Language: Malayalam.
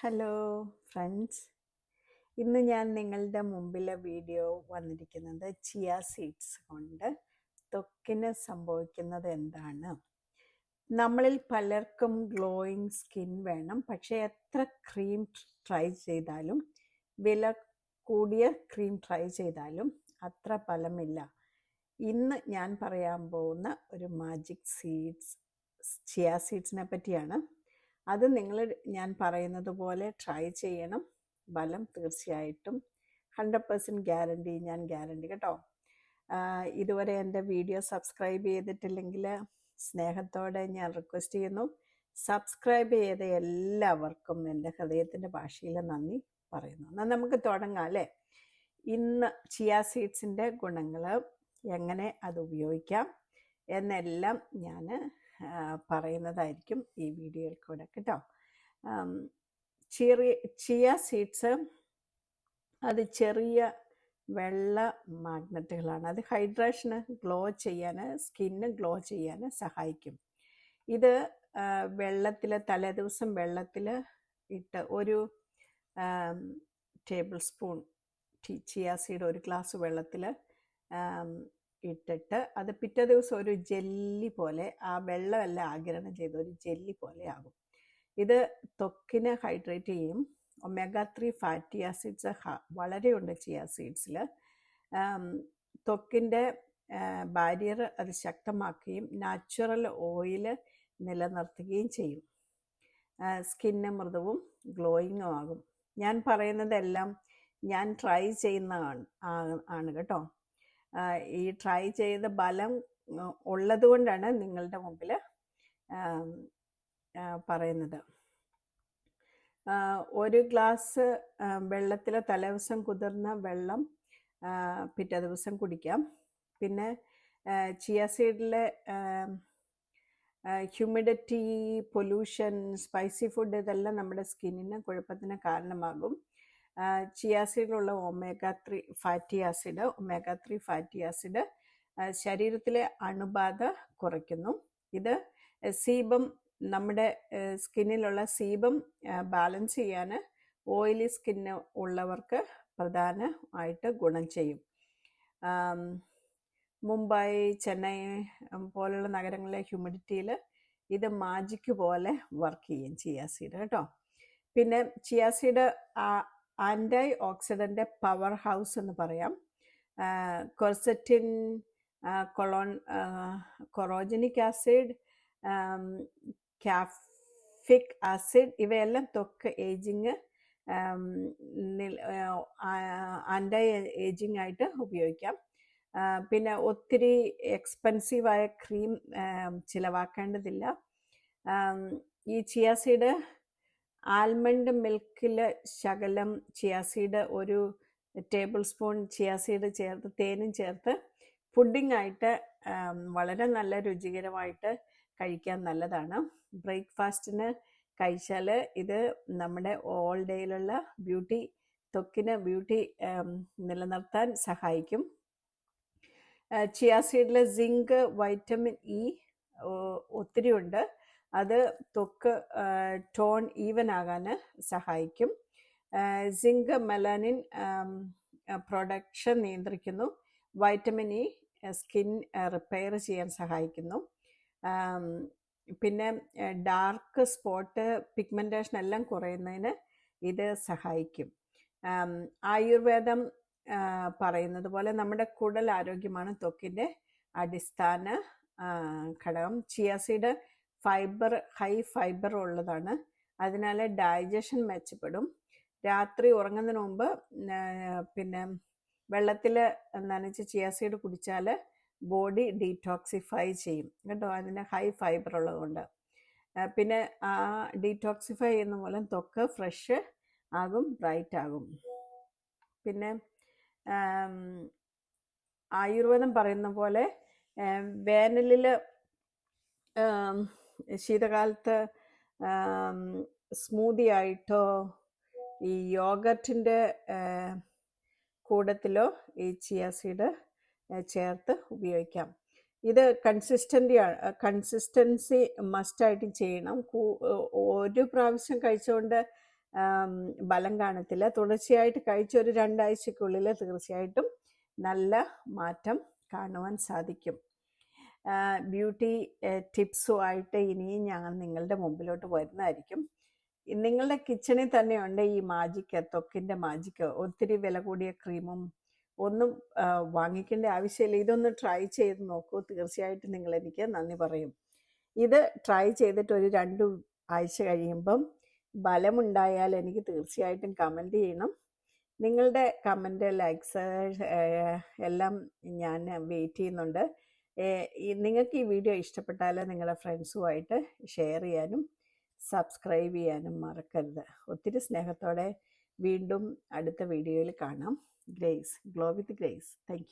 ഹലോ ഫ്രണ്ട്സ് ഇന്ന് ഞാൻ നിങ്ങളുടെ മുമ്പിലെ വീഡിയോ വന്നിരിക്കുന്നത് ചിയ സീഡ്സ് കൊണ്ട് ത്വക്കിന് സംഭവിക്കുന്നത് എന്താണ്? നമ്മളിൽ പലർക്കും ഗ്ലോയിങ് സ്കിൻ വേണം. പക്ഷേ എത്ര ക്രീം ട്രൈ ചെയ്താലും വില കൂടിയ ക്രീം ട്രൈ ചെയ്താലും അത്ര ഫലമില്ല. ഇന്ന് ഞാൻ പറയാൻ പോകുന്ന ഒരു മാജിക് സീഡ്സ് ചിയ സീഡ്സിനെ പറ്റിയാണ്. അത് നിങ്ങൾ ഞാൻ പറയുന്നത് പോലെ ട്രൈ ചെയ്യണം. ഫലം തീർച്ചയായിട്ടും ഹൺഡ്രഡ് പെർസെന്റ് ഗ്യാരണ്ടി ഞാൻ ഗ്യാരണ്ടി കേട്ടോ. ഇതുവരെ എന്റെ വീഡിയോ സബ്സ്ക്രൈബ് ചെയ്തിട്ടില്ലെങ്കിൽ സ്നേഹത്തോടെ ഞാൻ റിക്വസ്റ്റ് ചെയ്യുന്നു. സബ്സ്ക്രൈബ് ചെയ്ത എല്ലാവർക്കും എന്റെ ഹൃദയത്തിന്റെ ഭാഷയിൽ നന്ദി പറയുന്നു. എന്നാൽ നമുക്ക് തുടങ്ങാം അല്ലേ? ഇന്ന് ചിയ സീഡ്സിന്റെ ഗുണങ്ങൾ എങ്ങനെ അത് ഉപയോഗിക്കാം എന്നെല്ലാം ഞാൻ പറയുന്നതായിരിക്കും ഈ വീഡിയോയിൽ കൂടെ കേട്ടോ ചെറിയ ചിയ സീഡ്സ് അത് ചെറിയ വെള്ള മാഗ്നറ്റുകളാണ് അത് ഹൈഡ്രേഷന് ഗ്ലോ ചെയ്യാൻ സ്കിന്ന് ഗ്ലോ ചെയ്യാൻ സഹായിക്കും. ഇത് വെള്ളത്തിൽ തലേദിവസം വെള്ളത്തിൽ ഇട്ട് ഒരു ടേബിൾ സ്പൂൺ ചിയ സീഡ് ഒരു ഗ്ലാസ് വെള്ളത്തിൽ ഇട്ടിട്ട് അത് പിറ്റേ ദിവസം ഒരു ജെല്ലി പോലെ ആ വെള്ളമെല്ലാം ആഗിരണം ചെയ്ത് ഒരു ജെല്ലി പോലെ ആകും. ഇത് ത്വക്കിനെ ഹൈഡ്രേറ്റ് ചെയ്യും. ഒമേഗ ത്രീ ഫാറ്റി ആസിഡ്സ് വളരെയുണ്ട് ചിയ സീഡ്സിൽ. ത്വക്കിന്റെ ബാരിയർ അത് ശക്തമാക്കുകയും നാച്ചുറൽ ഓയിൽ നിലനിർത്തുകയും ചെയ്യും. സ്കിന്ന് മൃദുവും ഗ്ലോയിങ്ങും ആകും. ഞാൻ പറയുന്നതെല്ലാം ഞാൻ ട്രൈ ചെയ്യുന്ന ആണ് ആണ് കേട്ടോ. ഈ ട്രൈ ചെയ്ത ബലം ഉള്ളത് കൊണ്ടാണ് നിങ്ങളുടെ മുമ്പിൽ പറയുന്നത്. ഒരു ഗ്ലാസ് വെള്ളത്തിൽ തലേദിവസം കുതിർന്ന വെള്ളം പിറ്റേ ദിവസം കുടിക്കാം. പിന്നെ ചിയ സീഡിലെ ഹ്യൂമിഡിറ്റി പൊല്യൂഷൻ സ്പൈസി ഫുഡ് ഇതെല്ലാം നമ്മുടെ സ്കിന്നിന് കുഴപ്പത്തിന് കാരണമാകും. Chia സീഡിലുള്ള omega three fatty acid omega three fatty acid ശരീരത്തിലെ അണുബാധ കുറയ്ക്കുന്നു. ഇത് സീബം നമ്മുടെ സ്കിന്നിലുള്ള സീബം ബാലൻസ് ചെയ്യാൻ ഓയിലി സ്കിന്ന് ഉള്ളവർക്ക് പ്രധാനമായിട്ട് ഗുണം ചെയ്യും. മുംബൈ ചെന്നൈ പോലുള്ള നഗരങ്ങളിലെ ഹ്യൂമിഡിറ്റിയിൽ ഇത് മാജിക്ക് പോലെ വർക്ക് ചെയ്യും ചിയാസീഡ് കേട്ടോ. പിന്നെ chia seed antioxidant powerhouse എന്ന് പറയാം. കൊർസറ്റിൻ കൊളോൺ കൊറോജനിക് ആസിഡ് കാഫിക് ആസിഡ് ഇവയെല്ലാം തൊക്ക് ഏജിങ് ആന്റൈ ഏജിങ് ആയിട്ട് ഉപയോഗിക്കാം. പിന്നെ ഒത്തിരി എക്സ്പെൻസീവായ ക്രീം ചിലവാക്കേണ്ടതില്ല. ഈ ചിയാസീഡ് ആൽമണ്ട് മിൽക്കിൽ ശകലം ചിയാസീഡ് ഒരു ടേബിൾ സ്പൂൺ ചിയാസീഡ് ചേർത്ത് തേനും ചേർത്ത് പുഡിംഗ് ആയിട്ട് വളരെ നല്ല രുചികരമായിട്ട് കഴിക്കാൻ നല്ലതാണ്. ബ്രേക്ക്ഫാസ്റ്റിന് കഴിച്ചാൽ ഇത് നമ്മുടെ ഓൾ ഡേയിലുള്ള ബ്യൂട്ടി ത്വക്കിന് ബ്യൂട്ടി നിലനിർത്താൻ സഹായിക്കും. ചിയാസീഡിലെ സിങ്ക് വൈറ്റമിൻ ഇ ഒത്തിരി ഉണ്ട് അത് തൊക്ക് ടോൺ ഈവൻ ആകാൻ സഹായിക്കും. സിങ്ക് മെലാനിൻ പ്രൊഡക്ഷൻ നിയന്ത്രിക്കുന്നു. വൈറ്റമിൻ ഇ സ്കിൻ റിപ്പയർ ചെയ്യാൻ സഹായിക്കുന്നു. പിന്നെ ഡാർക്ക് സ്പോട്ട് പിഗ്മെന്റേഷൻ എല്ലാം കുറയുന്നതിന് ഇത് സഹായിക്കും. ആയുർവേദം പറയുന്നത് പോലെ നമ്മുടെ കുടൽ ആരോഗ്യമാണ് ത്വക്കിന്റെ അടിസ്ഥാന ഘടകം. ചിയാസീഡ് ഫൈബർ ഹൈ ഫൈബർ ഉള്ളതാണ്. അതിനാൽ ഡൈജഷൻ മെച്ചപ്പെടും. രാത്രി ഉറങ്ങുന്നതിന് മുമ്പ് പിന്നെ വെള്ളത്തിൽ നനച്ച് ചിയാസീഡ് കുടിച്ചാൽ ബോഡി ഡീറ്റോക്സിഫൈ ചെയ്യും. കേട്ടോ? അതിന് ഹൈ ഫൈബർ ഉള്ളതുകൊണ്ട് പിന്നെ ആ ഡീറ്റോക്സിഫൈ ചെയ്യുന്ന മൂലം ത്വക്ക് ഫ്രഷ് ആകും ബ്രൈറ്റ് ആകും. പിന്നെ ആയുർവേദം പറയുന്ന പോലെ വേനലിൽ ശീതകാലത്ത് സ്മൂതി ആയിട്ടോ ഈ യോഗറ്റിന്റെ കൂടത്തിലോ ഈ ചിയ സീഡ് ചേർത്ത് ഉപയോഗിക്കാം. ഇത് കൺസിസ്റ്റന്റ് കൺസിസ്റ്റൻസി മസ്റ്റായിട്ട് ചെയ്യണം. ഒരു പ്രാവശ്യം കഴിച്ചുകൊണ്ട് ബലം കാണത്തില്ല. തുടർച്ചയായിട്ട് കഴിച്ച ഒരു രണ്ടാഴ്ചക്കുള്ളിൽ തീർച്ചയായിട്ടും നല്ല മാറ്റം കാണുവാൻ സാധിക്കും. ബ്യൂട്ടി ടിപ്സുമായിട്ട് ഇനിയും ഞങ്ങൾ നിങ്ങളുടെ മുമ്പിലോട്ട് വരുന്നതായിരിക്കും. നിങ്ങളുടെ കിച്ചണിൽ തന്നെയുണ്ട് ഈ മാജിക്ക് ത്വക്കിന്റെ മാജിക്ക് ഒത്തിരി വില കൂടിയ ക്രീമും ഒന്നും വാങ്ങിക്കേണ്ട ആവശ്യമില്ല. ഇതൊന്ന് ട്രൈ ചെയ്ത് നോക്കൂ. തീർച്ചയായിട്ടും നിങ്ങൾ എനിക്ക് നന്ദി പറയും. ഇത് ട്രൈ ചെയ്തിട്ട് ഒരു രണ്ട് ആഴ്ച കഴിയുമ്പം ബലമുണ്ടായാൽ എനിക്ക് തീർച്ചയായിട്ടും കമന്റ് ചെയ്യണം. നിങ്ങളുടെ കമന്റ് ലൈക്സ് എല്ലാം ഞാൻ വെയിറ്റ് ചെയ്യുന്നുണ്ട്. നിങ്ങൾക്ക് ഈ വീഡിയോ ഇഷ്ടപ്പെട്ടാൽ നിങ്ങളുടെ ഫ്രണ്ട്സുമായിട്ട് ഷെയർ ചെയ്യാനും സബ്സ്ക്രൈബ് ചെയ്യാനും മറക്കരുത്. ഒത്തിരി സ്നേഹത്തോടെ വീണ്ടും അടുത്ത വീഡിയോയിൽ കാണാം. Grace glow with Grace. Thank